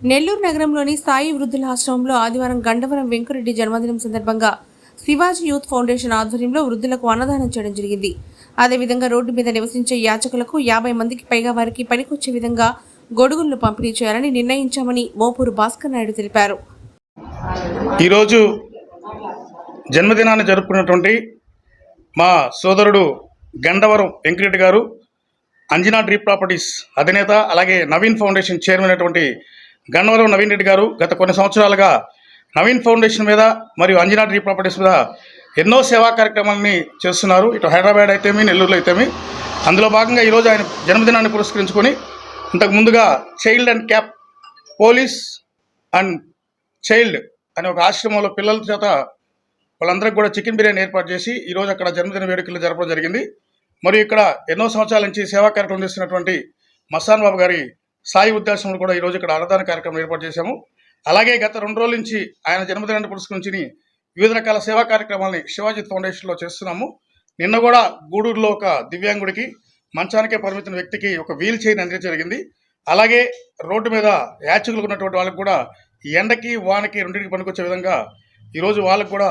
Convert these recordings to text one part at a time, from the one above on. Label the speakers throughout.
Speaker 1: నెల్లూరు నగరంలోని సాయి వృద్ధుల ఆశ్రమంలో ఆదివారం గండవరం వెంకరెడ్డి జన్మదినం సందర్భంగా శివాజీ యూత్ ఫౌండేషన్ ఆధ్వర్యంలో వృద్ధులకు అన్నదానం చేయడం జరిగింది. అదేవిధంగా రోడ్డు మీద నివసించే యాచకులకు యాభై మందికి పైగా వారికి పనికొచ్చే విధంగా గొడుగులను పంపిణీ చేయాలని నిర్ణయించామని మోపూరు భాస్కర్ నాయుడు తెలిపారు.
Speaker 2: ఈరోజు జన్మదినాన్ని జరుపుకున్నటువంటి మా సోదరుడు గండవరం వెంకరెడ్డి గారు అంజనా డ్రీప్ ప్రాపర్టీస్ అధినేత అలాగే నవీన్ ఫౌండేషన్ చైర్మన్ అయినటువంటి గన్నవరం నవీన్ రెడ్డి గారు గత కొన్ని సంవత్సరాలుగా నవీన్ ఫౌండేషన్ మీద మరియు అంజనా డ్రీ ప్రాపర్టీస్ మీద ఎన్నో సేవా కార్యక్రమాలని చేస్తున్నారు. ఇటు హైదరాబాద్ అయితేమి నెల్లూరులో అయితేమి. అందులో భాగంగా ఈరోజు ఆయన జన్మదినాన్ని పురస్కరించుకొని ఇంతకు ముందుగా child and cap police and child అనే ఒక ఆశ్రమంలో పిల్లల చేత వాళ్ళందరికీ కూడా చికెన్ బిర్యానీ ఏర్పాటు చేసి ఈరోజు అక్కడ జన్మదిన వేడుకలు జరపడం జరిగింది. మరియు ఇక్కడ ఎన్నో సంవత్సరాల నుంచి సేవా కార్యక్రమం చేస్తున్నటువంటి మస్తాన్ బాబు గారి సాయి ఉద్దేశంలో కూడా ఈరోజు ఇక్కడ అన్నదాన కార్యక్రమం ఏర్పాటు చేశాము. అలాగే గత రెండు రోజుల నుంచి ఆయన జన్మదినాన్ని పురస్కరించి వివిధ రకాల సేవా కార్యక్రమాలని శివాజీ ఫౌండేషన్లో చేస్తున్నాము. నిన్న కూడా గూడూరులో ఒక దివ్యాంగుడికి మంచానికే పరిమితిన వ్యక్తికి ఒక వీల్ చైర్ అందించడం జరిగింది. అలాగే రోడ్డు మీద యాచకులకు ఉన్నటువంటి వాళ్ళకి కూడా ఈ ఎండకి వానకి రెండింటికి పనికొచ్చే విధంగా ఈరోజు వాళ్ళకు కూడా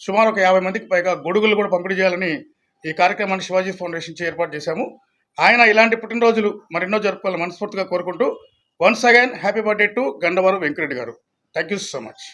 Speaker 2: సుమారు ఒక యాభై మందికి పైగా గొడుగులు కూడా పంపిణీ చేయాలని ఈ కార్యక్రమాన్ని శివాజీ ఫౌండేషన్ చే ఏర్పాటు చేశాము. ఆయన ఇలాంటి పుట్టినరోజులు మరెన్నో జరుపుకోవాలని మనస్ఫూర్తిగా కోరుకుంటూ once again happy birthday to Gandavaram Venkareddy గారు. Thank you so much